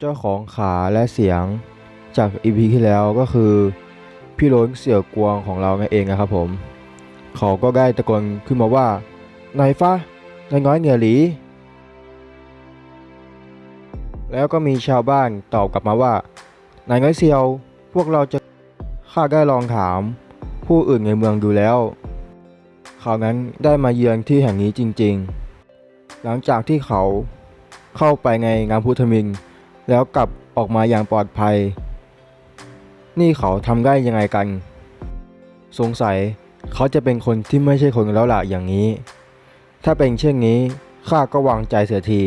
เจ้าของขาและเสียงจากอีพีที่แล้วก็คือ พี่โล้นเสี่ยวกวงของเราเองนะครับผม เขาก็ได้ตะโกนขึ้นมาว่านายฟ้านายน้อยเหนือหลี แล้วก็มีชาวบ้านตอบกลับมาว่านายน้อยเซียว พวกเราจะข้าได้ลองถาม ผู้อื่นในเมืองดูแล้วเขานั้นได้มาเยือนที่แห่งนี้จริง ๆ หลังจากที่เขาเข้าไปในงานพุทธมิง แล้วกลับออกมาอย่างปลอดภัย นี่เขาทำได้ยังไงกัน สงสัยเขาจะเป็นคนที่ไม่ใช่คนแล้วล่ะอย่างนี้ ถ้าเป็นเช่นนี้ข้าก็วางใจเสียที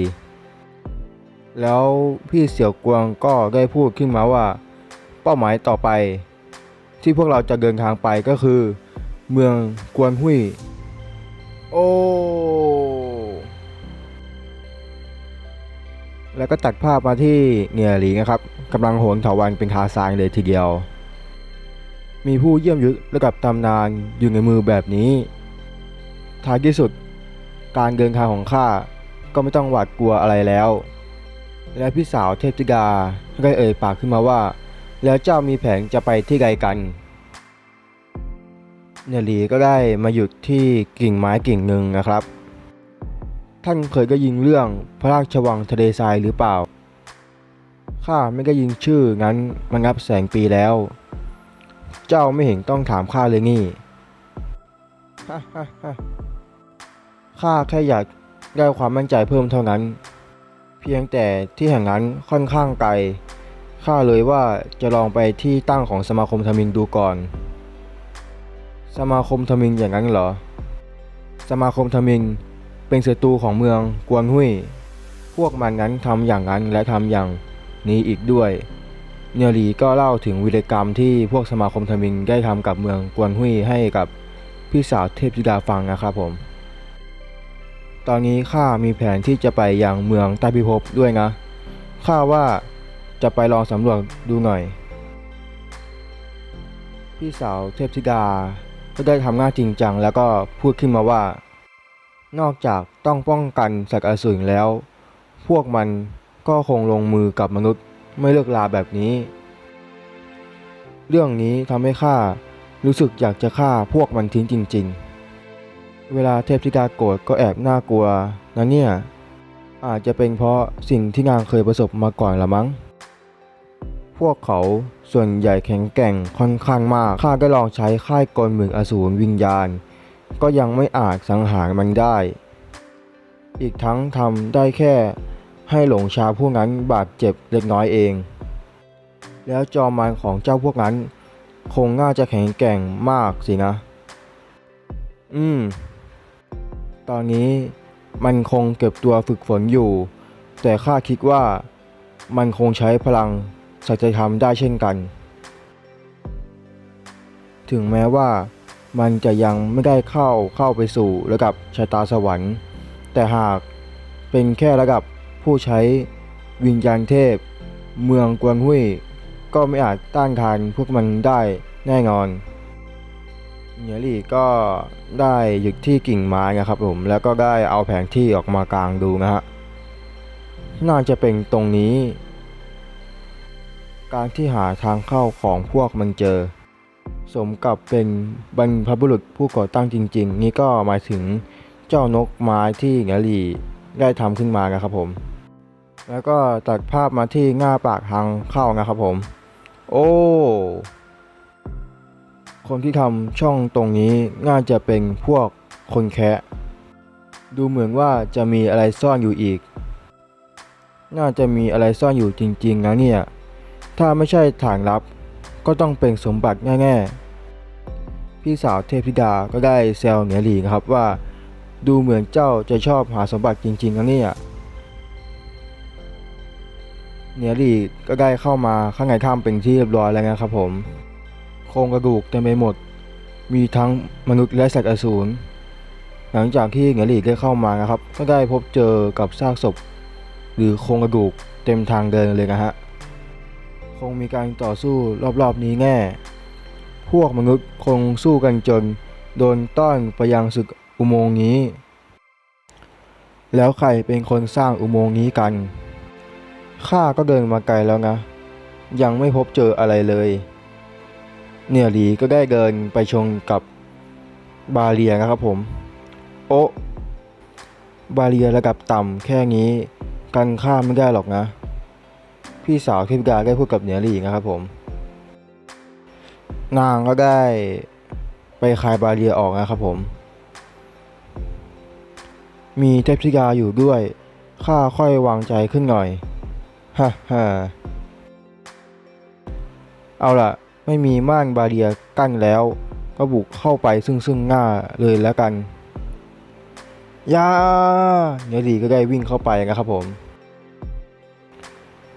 แล้วพี่เสี่ยวกวงก็ได้พูดขึ้นมาว่า เป้าหมายต่อไป ที่พวกเราจะเดินทางไปก็คือ เมืองกวนหุยโอ้ แล้วก็ตัดภาพมาที่เหนียหลีนะครับกำลังโหนเถาวันเป็นคาซางเลยทีเดียว มีผู้เยี่ยมยุทธระดับตำนานอยู่ในมือแบบนี้ ท้ายที่สุด การเดินทางของข้าก็ไม่ต้องหวาดกลัวอะไรแล้ว และพี่สาวเทพธิดาก็ได้เอ่ยปากขึ้นมาว่า แล้วเจ้ามีแผนจะไปที่ใดกันเนยหลีก็ได้มาหยุดที่กิ่งไม้กิ่งหนึ่งนะครับ ท่านเคยได้ยินเรื่องพระราชวังทะเลทรายหรือเปล่า ข้าไม่ได้ยินชื่องั้นมานับแสงปีแล้ว เจ้าไม่เห็นต้องถามข้าเลยนี่ข้าแค่อยากได้ความมั่นใจเพิ่มเท่านั้น เพียงแต่ที่แห่งนั้นค่อนข้างไกล ข้าเลยว่าจะลองไปที่ตั้งของสมาคมทมิงดูก่อน สมาคมทมิงอย่างนั้นเหรอ สมาคมทมิง เป็นศัตรูของเมืองกวนหุยพวกมันนั้นทำอย่างนั้นและทำอย่างนี้อีกด้วยเนียรีก็เล่าถึงวิรกรรมที่พวกสมาคมทมิงได้ทำกับเมืองกวนหุยให้กับพี่สาวเทพธิดาฟังนะครับผม ตอนนี้ข้ามีแผนที่จะไปยังเมืองใต้พิภพด้วยนะ ข้าว่าจะไปลองสำรวจดูหน่อย พี่สาวเทพธิดาก็ได้ทำงานจริงจังแล้วก็พูดขึ้นมาว่า นอกจากต้องป้องกันสัตว์อสูรแล้ว พวกมันก็คงลงมือกับมนุษย์ไม่เลิกลาแบบนี้ เรื่องนี้ทำให้ข้ารู้สึกอยากจะฆ่าพวกมันทิ้งจริง ๆ เวลาเทพธิดาโกรธก็แอบน่ากลัวนะเนี่ย อาจจะเป็นเพราะสิ่งที่นางเคยประสบมาก่อนละมั้ง พวกเขาส่วนใหญ่แข็งแกร่งค่อนข้างมาก ข้าได้ลองใช้ค่ายกลหมึงอสูรวิญญาณ ก็ยังไม่อาจสังหารมันได้ อีกทั้งทำได้แค่ให้หลงชาพวกนั้นบาดเจ็บเล็กน้อยเอง แล้วจอมมารของเจ้าพวกนั้น คงน่าจะแข็งแกร่งมากสินะ อืม ตอนนี้มันคงเก็บตัวฝึกฝนอยู่ แต่ข้าคิดว่ามันคงใช้พลังสัจธรรมได้เช่นกัน ถึงแม้ว่า มันจะยังไม่ได้เข้าเข้าไปสู่ระดับชะตาสวรรค์ แต่หากเป็นแค่ระดับผู้ใช้วิญญาณเทพ เมืองกวนหุยก็ไม่อาจต้านทานพวกมันได้แน่นอนเหนียลี่ก็ได้หยุดที่กิ่งไม้นะครับผมแล้วก็ได้เอาแผนที่ออกมากลางดูนะฮะน่าจะเป็นตรงนี้ การที่หาทางเข้าของพวกมันเจอ สมกับเป็นบรรพบุรุษผู้ก่อตั้งจริง ๆ นี่ก็หมายถึงเจ้านกไม้ที่เหนียลี่ได้ทำขึ้นมานะครับผม แล้วก็ตัดภาพมาที่ง่าปากทางเข้านะครับผม โอ้คนที่ทำช่องตรงนี้น่าจะเป็นพวกคนแคะดูเหมือนว่าจะมีอะไรซ่อนอยู่อีก น่าจะมีอะไรซ่อนอยู่จริงๆนะเนี่ย ถ้าไม่ใช่ฐานลับ ก็ต้องเป็นสมบัติแน่ๆพี่สาวเทพธิดาก็ได้แซวเหนียหลีนะครับว่า ดูเหมือนเจ้าจะชอบหาสมบัติจริงๆนะเนี่ยเนียรีก็ได้เข้ามาข้างในถ้ำเป็นที่เรียบร้อยแล้วนะครับผม โครงกระดูกเต็มไปหมด มีทั้งมนุษย์และสัตว์อสูรหลังจากที่เนียรีได้เข้ามานะครับ ก็ได้พบเจอกับซากศพ หรือโครงกระดูกเต็มทางเดินเลยนะฮะ คงมีการต่อสู้รอบๆนี้แน่ พวกมนุษย์คงสู้กันจน โดนต้อนไปยังศึกอุโมงค์นี้ แล้วใครเป็นคนสร้างอุโมงค์นี้กัน ข้าก็เดินมาไกลแล้วนะ ยังไม่พบเจออะไรเลย เนี่ยหลีก็ได้เดินไปชนกับบาเรียนะครับผม โอะบาเรียระดับต่ำแค่นี้ กันข้ามไม่ได้หรอกนะ พี่สาวเทพกาได้พูดกับเหนียหลีนะครับผม นางก็ได้ไปคลายบาเรียออกนะครับผม มีเทพธิดาอยู่ด้วยข้าค่อยวางใจขึ้นหน่อยฮ่าฮ่าเอาล่ะ ไม่มีม่านบาเรียกั้นแล้ว ก็บุกเข้าไปซึ่งซึ่งหน้าเลยแล้วกันยาเงยหลีก็ได้วิ่งเข้าไปนะครับผม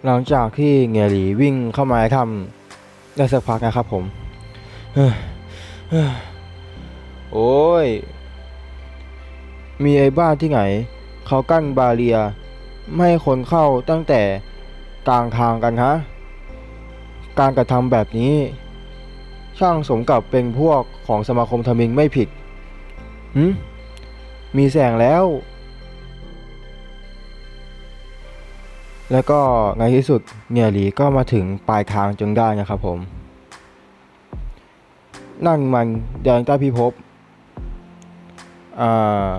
หลังจากที่เงยหลีวิ่งเข้ามาในถ้ำได้สักพักนะครับผมโอ้ย มีไอ้บ้านที่ไหน เขากั้นบาเรีย ไม่ให้คนเข้าตั้งแต่กลางทางกันฮะ การกระทำแบบนี้ ช่างสมกับเป็นพวกของสมาคมทมิงไม่ผิดหืมมีแสงแล้ว แล้วก็ในที่สุดเนียหลีก็มาถึงปลายทางจนได้นะครับผม นั่นมันแดนใต้พิภพอ่า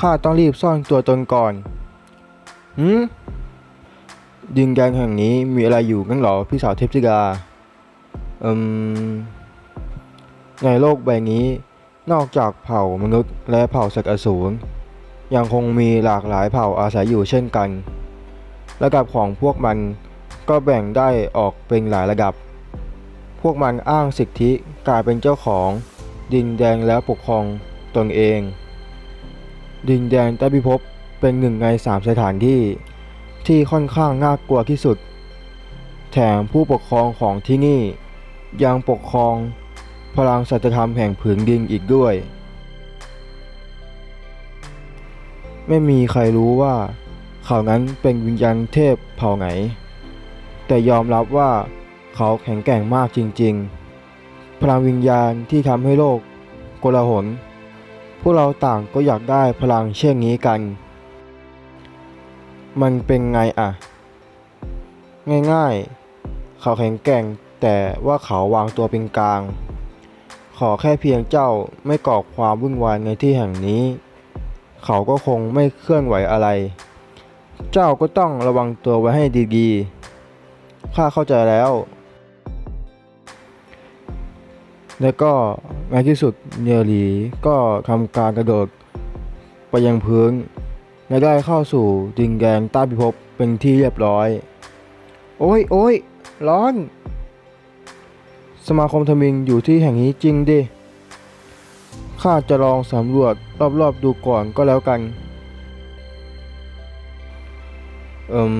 ข้าต้องรีบซ่อนตัวตนก่อนหืมดินแดนแห่งนี้มีอะไรอยู่งั้นหรอพี่สาวเทพธิดาอืมในโลกใบนี้นอกจากเผ่ามนุษย์และเผ่าสัตว์อสูร ยังคงมีหลากหลายเผ่าอาศัยอยู่เช่นกัน ระดับของพวกมันก็แบ่งได้ออกเป็นหลายระดับ พวกมันอ้างสิทธิกลายเป็นเจ้าของ ดินแดงแล้วปกครองตนเอง ดินแดนใต้พิภพเป็นหนึ่งในสามสถานที่ที่ค่อนข้างน่ากลัวที่สุด แถมผู้ปกครองของที่นี่ยังปกครองพลังสัจธรรมแห่งผืนดินอีกด้วย ไม่มีใครรู้ว่าเขานั้นเป็นวิญญาณเทพเผ่าไหน แต่ยอมรับว่าเขาแข็งแกร่งมากจริงๆ พลังวิญญาณที่ทำให้โลกโกลาหล พวกเราต่างก็อยากได้พลังเช่นนี้กัน มันเป็นไงอะง่ายๆ เขาแข็งแกร่งแต่ว่าเขาวางตัวเป็นกลาง ขอแค่เพียงเจ้าไม่ก่อความวุ่นวายในที่แห่งนี้ เขาก็คงไม่เคลื่อนไหวอะไร เจ้าก็ต้องระวังตัวไว้ให้ดีๆ ข้าเข้าใจแล้ว แล้วก็ในที่สุดเนียหลีก็ทำการกระโดดไปยังพื้นและได้เข้าสู่ดินแดนใต้พิภพเป็นที่เรียบร้อย โอ้ยโอ้ยร้อน สมาคมทมิงอยู่ที่แห่งนี้จริงดิ ข้าจะลองสำรวจรอบๆดูก่อนก็แล้วกัน เอิม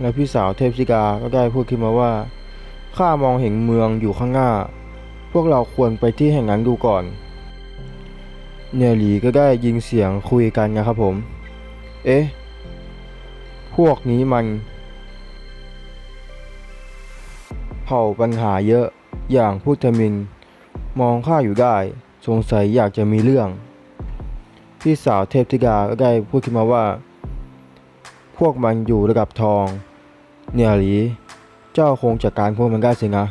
แล้วพี่สาวเทพชิกาก็ได้พูดขึ้นมาว่า ข้ามองเห็นเมืองอยู่ข้างหน้า พวกเราควรไปที่แห่งนั้นดูก่อน เนยหลีก็ได้ยินเสียงคุยกันนะครับผม เอ๊ะ พวกนี้มันเผ่าปัญหาเยอะอย่างพุทธมิน มองข้าอยู่ได้ สงสัยอยากจะมีเรื่อง พี่สาวเทพธิดาก็ได้พูดขึ้นมาว่า พวกมันอยู่ระดับทอง เนี่ยหลีเจ้าคงจัดการพวกมันได้สินะ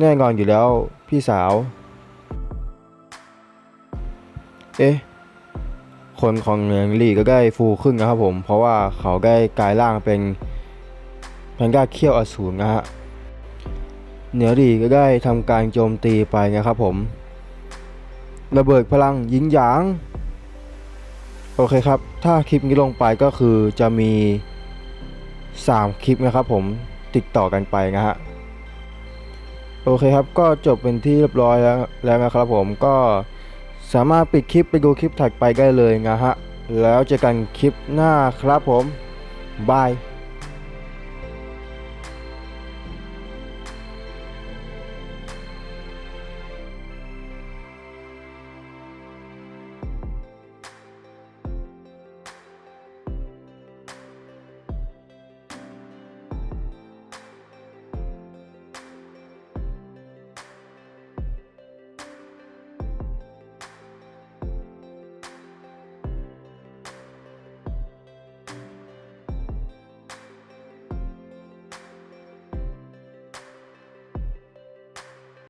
แน่นอนอยู่แล้วพี่สาว เอ๊ะ คนของเหนืองลี่ก็ได้ฟูขึ้นนะครับผม เพราะว่าเขาได้กลายร่างเป็นแพนด้าเขี้ยวอสูรนะฮะ เหนือดีก็ได้ทำการโจมตีไปนะครับผม ระเบิดพลังยิงหยาง โอเคครับ ถ้าคลิปนี้ลงไปก็คือจะมี 3 คลิปนะครับผมติดต่อกันไปนะฮะ โอเคครับก็จบเป็นที่เรียบร้อยแล้วแล้วนะครับผมก็สามารถปิดคลิปไปดูคลิปถัดไปได้เลยนะฮะ แล้วเจอกันคลิปหน้าครับผมบาย